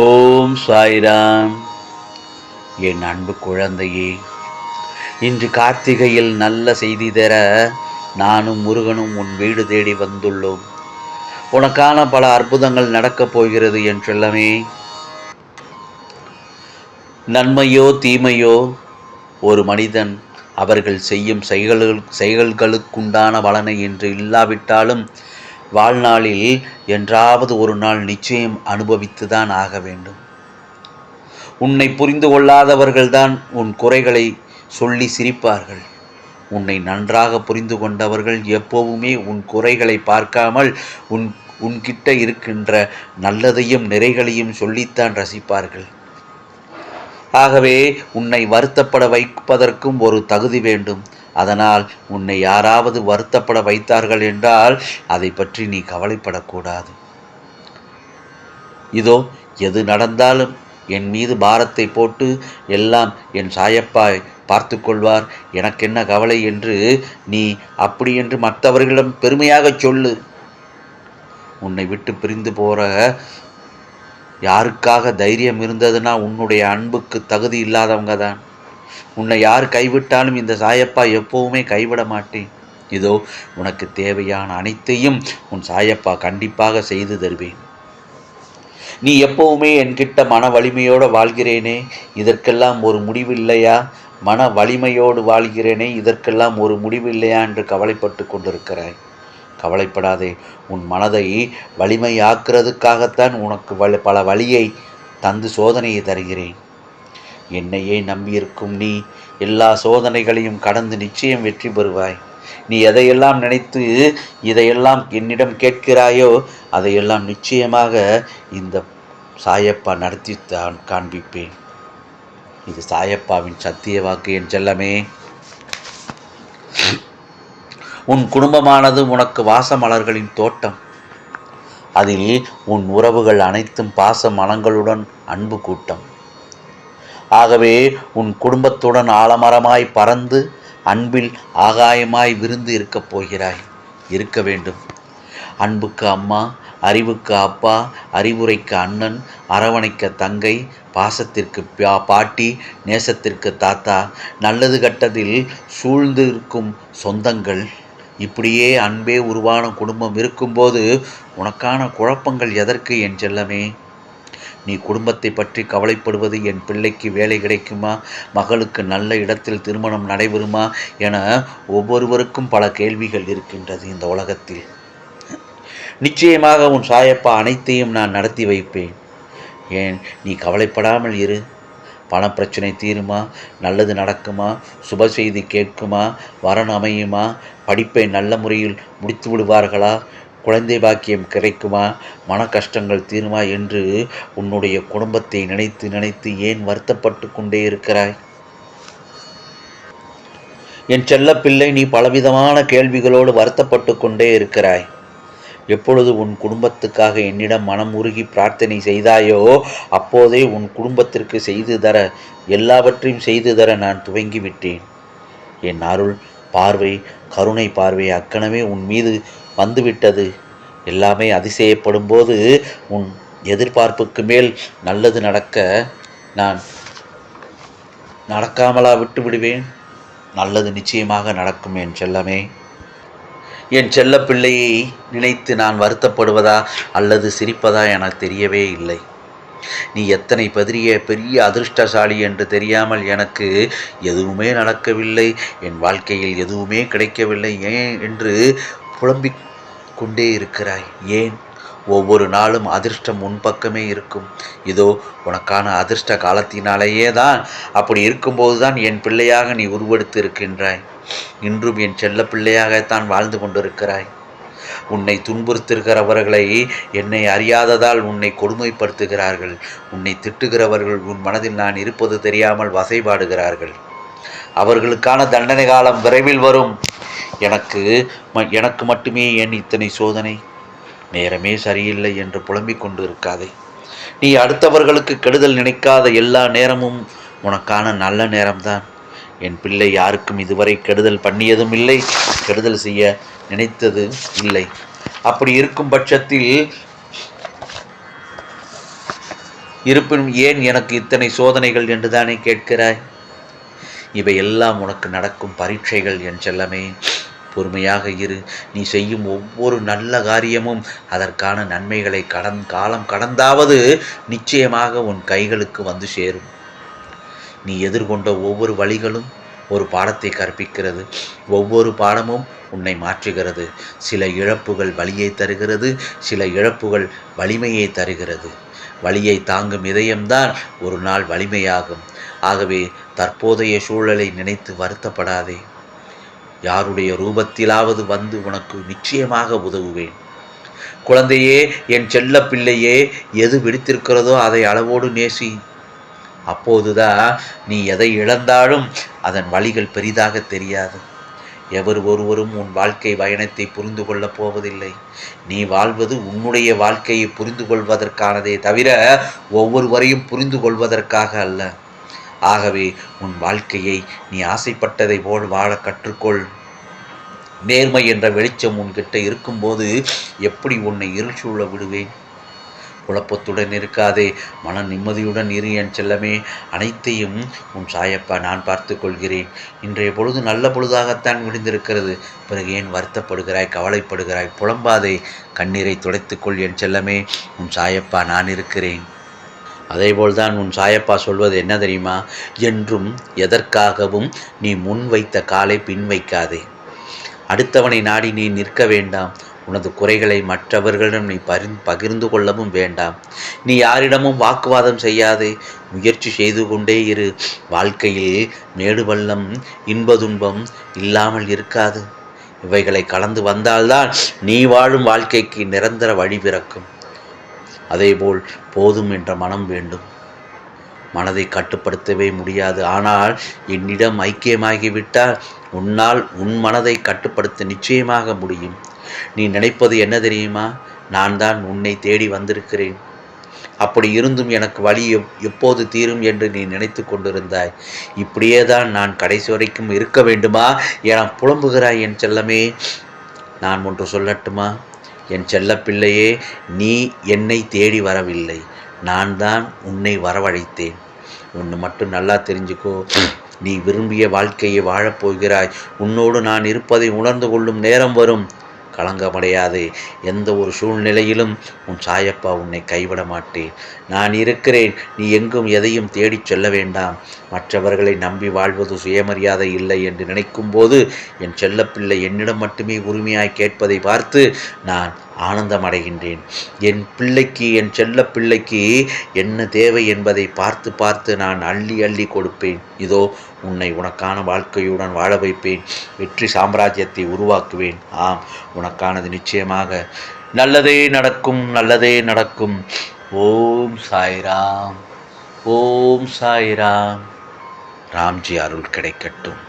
ஓம் சாய்ராம். என் அன்பு குழந்தையே இன்று கார்த்திகையில் நல்ல செய்தி தர நானும் முருகனும் உன் வீடு தேடி வந்துள்ளோம். உனக்கான பல அற்புதங்கள் நடக்கப் போகிறது என் செல்லமே நன்மையோ தீமையோ ஒரு மனிதன் அவர்கள் செய்யும் செயல்கள் செயல்களுக்குண்டான பலனை என்று இல்லாவிட்டாலும் வாழ்நாளில் என்றாவது ஒரு நாள் நிச்சயம் அனுபவித்துதான் ஆக வேண்டும். உன்னை புரிந்து கொள்ளாதவர்கள்தான் உன் குறைகளை சொல்லி சிரிப்பார்கள். உன்னை நன்றாக புரிந்து கொண்டவர்கள் எப்போவுமே உன் குறைகளை பார்க்காமல் உன் உன்கிட்ட இருக்கின்ற நல்லதையும் நிறைகளையும் சொல்லித்தான் ரசிப்பார்கள். ஆகவே உன்னை வருத்தப்பட வைப்பதற்கும் ஒரு தகுதி வேண்டும். அதனால் உன்னை யாராவது வருத்தப்பட வைத்தார்கள் என்றால் அதை பற்றி நீ கவலைப்படக்கூடாது. இதோ எது நடந்தாலும் என் மீது பாரத்தை போட்டு எல்லாம் என் சாயப்பாய் பார்த்து கொள்வார். எனக்கென்ன கவலை என்று நீ அப்படி என்று மற்றவர்களிடம் பெருமையாகச் சொல்லு. உன்னை விட்டு பிரிந்து போற யாருக்காக தைரியம் இருந்ததுன்னா உன்னுடைய அன்புக்கு தகுதி இல்லாதவங்க தான் உன்னை யார் கைவிட்டாலும் இந்த சாயப்பா எப்போவுமே கைவிட மாட்டேன். இதோ உனக்கு தேவையான அனைத்தையும் உன் சாயப்பா கண்டிப்பாக செய்து தருவேன். நீ எப்பவுமே என்கிட்ட மன வலிமையோடு வாழ்கிறேனே இதற்கெல்லாம் ஒரு முடிவில்லையா? மன வலிமையோடு வாழ்கிறேனே இதற்கெல்லாம் ஒரு முடிவில்லையா என்று கவலைப்பட்டு கொண்டிருக்கிறாய். கவலைப்படாதே உன் மனதை வலிமையாக்குறதுக்காகத்தான் உனக்கு வலி பல வழியை தந்து சோதனையை தருகிறேன். என்னையே நம்பியிருக்கும் நீ. எல்லா சோதனைகளையும் கடந்து நிச்சயம் வெற்றி பெறுவாய். நீ எதையெல்லாம் நினைத்து இதையெல்லாம் என்னிடம் கேட்கிறாயோ அதையெல்லாம் நிச்சயமாக இந்த சாயப்பா நடத்தி தான் காண்பிப்பேன். இது சாயப்பாவின் சத்திய வாக்கு என் செல்லமே. உன் குடும்பமானது உனக்கு வாசமலர்களின் தோட்டம். அதில் உன் உறவுகள் அனைத்தும் பாச மனங்களுடன் அன்பு கூட்டம் ஆகவே உன் குடும்பத்துடன் ஆலமரமாய் பறந்து அன்பில் ஆகாயமாய் விருந்து இருக்கப் போகிறாய். இருக்க வேண்டும். அன்புக்கு அம்மா அறிவுக்கு அப்பா அறிவுரைக்கு அண்ணன் அரவணைக்க தங்கை பாசத்திற்கு பா பாட்டி நேசத்திற்கு தாத்தா நல்லது கட்டதில் சூழ்ந்து இருக்கும் சொந்தங்கள். இப்படியே அன்பே உருவான குடும்பம் இருக்கும்போது உனக்கான குழப்பங்கள் எதற்கு என் செல்லமே? நீ குடும்பத்தை பற்றி கவலைப்படுவது என் பிள்ளைக்கு வேலை கிடைக்குமா? மகளுக்கு நல்ல இடத்தில் திருமணம் நடைபெறுமா? என ஒவ்வொருவருக்கும் பல கேள்விகள் இருக்கின்றது இந்த உலகத்தில். நிச்சயமாக உன் சாயப்பா அனைத்தையும் நான் நடத்தி வைப்பேன். ஏன்? நீ கவலைப்படாமல் இரு. பணப்பிரச்சனை தீருமா? நல்லது நடக்குமா? சுப செய்தி கேட்குமா? வரன் அமையுமா? படிப்பை நல்ல முறையில் முடித்து விடுவார்களா குழந்தை பாக்கியம் கிடைக்குமா? மன கஷ்டங்கள் தீருமா என்று உன்னுடைய குடும்பத்தை நினைத்து நினைத்து ஏன் வருத்தப்பட்டு கொண்டே இருக்கிறாய்? என் செல்ல பிள்ளை நீ பலவிதமான கேள்விகளோடு வருத்தப்பட்டு கொண்டே இருக்கிறாய். எப்பொழுது உன் குடும்பத்துக்காக என்னிடம் மனம் உருகி பிரார்த்தனை செய்தாயோ அப்போதே உன் குடும்பத்திற்கு செய்து தர எல்லாவற்றையும் செய்து தர நான் துவங்கிவிட்டேன். என் அருள் பார்வை கருணை பார்வை அக்கணமே உன் மீது வந்துவிட்டது. எல்லாமே அதிசயப்படும் போது உன் எதிர்பார்ப்புக்கு மேல் நல்லது நடக்க நான் நடக்காமலா விட்டு விடுவேன். நல்லது நிச்சயமாக நடக்கும் என் செல்லமே. என் செல்ல பிள்ளையை நினைத்து நான் வருத்தப்படுவதா அல்லது சிரிப்பதா என தெரியவே இல்லை. நீ எத்தனை பெரிய பெரிய அதிர்ஷ்டசாலி என்று தெரியாமல் எனக்கு எதுவுமே நடக்கவில்லை. என் வாழ்க்கையில் எதுவுமே கிடைக்கவில்லை. ஏன் என்று புலம்பிக் கொண்டே இருக்கிறாய். ஏன்? ஒவ்வொரு நாளும் அதிர்ஷ்டம் உன் பக்கமே இருக்கும். இதோ உனக்கான அதிர்ஷ்ட காலத்தினாலேயே தான் அப்படி இருக்கும்போது தான் என் பிள்ளையாக நீ உருவெடுத்து இருக்கின்றாய் இன்றும் என் செல்ல பிள்ளையாகத்தான் வாழ்ந்து கொண்டிருக்கிறாய். உன்னை துன்புறுத்துகிறவர்களை என்னை அறியாததால் உன்னை கொடுமைப்படுத்துகிறார்கள். உன்னை திட்டுகிறவர்கள் உன் மனதில் நான் இருப்பது தெரியாமல் வசைபாடுகிறார்கள். அவர்களுக்கான தண்டனை காலம் விரைவில் வரும். எனக்கு எனக்கு மட்டுமே ஏன் இத்தனை சோதனை? நேரமே சரியில்லை என்று புலம்பிக் கொண்டு இருக்காதே நீ அடுத்தவர்களுக்கு கெடுதல் நினைக்காத எல்லா நேரமும் உனக்கான நல்ல நேரம்தான். என் பிள்ளை யாருக்கும் இதுவரை கெடுதல் பண்ணியதும் இல்லை கெடுதல் செய்ய நினைத்தது இல்லை. அப்படி இருக்கும் பட்சத்தில் இருப்பினும் ஏன் எனக்கு இத்தனை சோதனைகள் என்றுதானே கேட்கிறாய்? இவை எல்லாம் உனக்கு நடக்கும் பரீட்சைகள் என் செல்லமே. பொறுமையாக இரு. நீ செய்யும் ஒவ்வொரு நல்ல காரியமும் அதற்கான நன்மைகளை கடன் காலம் கடந்தாவது நிச்சயமாக உன் கைகளுக்கு வந்து சேரும். நீ எதிர்கொண்ட ஒவ்வொரு வழிகளும் ஒரு பாடத்தை கற்பிக்கிறது. ஒவ்வொரு பாடமும் உன்னை மாற்றுகிறது. சில இழப்புகள் வலியை தருகிறது. சில இழப்புகள் வலிமையை தருகிறது. வலியை தாங்கும் இதயம்தான் ஒரு நாள் வலிமையாகும். ஆகவே தற்போதைய சூழலை நினைத்து வருத்தப்படாதே. யாருடைய ரூபத்திலாவது வந்து உனக்கு நிச்சயமாக உதவுவேன். குழந்தையே என் செல்ல பிள்ளையே எது பிடித்திருக்கிறதோ அதை அளவோடு நேசி. அப்போதுதான் நீ எதை இழந்தாலும் அதன் வழிகள் பெரிதாக தெரியாது. எவர் ஒருவரும் உன் வாழ்க்கை பயணத்தை புரிந்து கொள்ளப் போவதில்லை. நீ வாழ்வது உன்னுடைய வாழ்க்கையை புரிந்து கொள்வதற்கானதே தவிர ஒவ்வொருவரையும் புரிந்து கொள்வதற்காக அல்ல. ஆகவே உன் வாழ்க்கையை நீ ஆசைப்பட்டதை போல் வாழ கற்றுக்கொள். நேர்மை என்ற வெளிச்சம் உன்கிட்ட இருக்கும்போது எப்படி உன்னை இருள் சூழ விடுவேன்? குழப்பத்துடன் இருக்காதே மன நிம்மதியுடன் இரு என் செல்லமே. அனைத்தையும் உன் சாயப்பா நான் பார்த்து கொள்கிறேன். இன்றைய பொழுது நல்ல பொழுதாகத்தான் விடுந்திருக்கிறது பிறகு ஏன் வருத்தப்படுகிறாய் கவலைப்படுகிறாய்? புலம்பாதே கண்ணீரை துடைத்துக்கொள் என் செல்லமே. உன் சாயப்பா நான் இருக்கிறேன். அதேபோல்தான் உன் சாயப்பா சொல்வது என்ன தெரியுமா? என்றும் எதற்காகவும் நீ முன் வைத்த காலை பின் வைக்காதே அடுத்தவனை நாடி நீ நிற்க வேண்டாம். உனது குறைகளை மற்றவர்களிடம் நீ பரி பகிர்ந்து கொள்ளவும் வேண்டாம். நீ யாரிடமும் வாக்குவாதம் செய்யாதே. முயற்சி செய்து கொண்டே இரு. வாழ்க்கையில் மேடுபள்ளம் இன்பதுன்பம் இல்லாமல் இருக்காது. இவைகளை கலந்து வந்தால்தான் நீ வாழும் வாழ்க்கைக்கு நிரந்தர வழி பிறக்கும். அதேபோல் போதும் என்ற மனம் வேண்டும். மனதை கட்டுப்படுத்தவே முடியாது. ஆனால் என்னிடம் ஐக்கியமாகிவிட்டால் உன்னால் உன் மனதை கட்டுப்படுத்த நிச்சயமாக முடியும். நீ நினைப்பது என்ன தெரியுமா? நான் தான் உன்னை தேடி வந்திருக்கிறேன். அப்படி இருந்தும் எனக்கு வழி எப் எப்போது தீரும் என்று நீ நினைத்து கொண்டிருந்தாய். இப்படியே தான் நான் கடைசி வரைக்கும் இருக்க வேண்டுமா? என புலம்புகிறாய் என் செல்லமே. நான் ஒன்று சொல்லட்டுமா? என் செல்லப்பிள்ளையே நீ என்னை தேடி வரவில்லை. நான் தான் உன்னை வரவழைத்தேன். ஒன்று மட்டும் நல்லா தெரிஞ்சுக்கோ. நீ விரும்பிய வாழ்க்கையை வாழப்போகிறாய் உன்னோடு நான் இருப்பதை உணர்ந்து கொள்ளும் நேரம் வரும். களங்கமடையாது. எந்த ஒரு சூழ்நிலையிலும் உன் சாயப்பா உன்னை கைவிட மாட்டேன் நான் இருக்கிறேன். நீ எங்கும் எதையும் தேடிச் செல்ல வேண்டாம். மற்றவர்களை நம்பி வாழ்வது சுயமரியாதை இல்லை என்று நினைக்கும் போது என் செல்லப்பிள்ளை என்னிடம் மட்டுமே உரிமையாய் கேட்பதை பார்த்து நான் ஆனந்தம் அடைகின்றேன் என் பிள்ளைக்கு என் செல்ல பிள்ளைக்கு என்ன தேவை என்பதை பார்த்து பார்த்து நான் அள்ளி அள்ளி கொடுப்பேன். இதோ உன்னை உனக்கான வாழ்க்கையுடன் வாழ வைப்பேன். வெற்றி சாம்ராஜ்யத்தை உருவாக்குவேன். ஆம் உனக்கானது நிச்சயமாக. நல்லதே நடக்கும் நல்லதே நடக்கும். ஓம் சாய்ராம் ஓம் சாய்ராம். ராம்ஜி அருள் கிடைக்கட்டும்.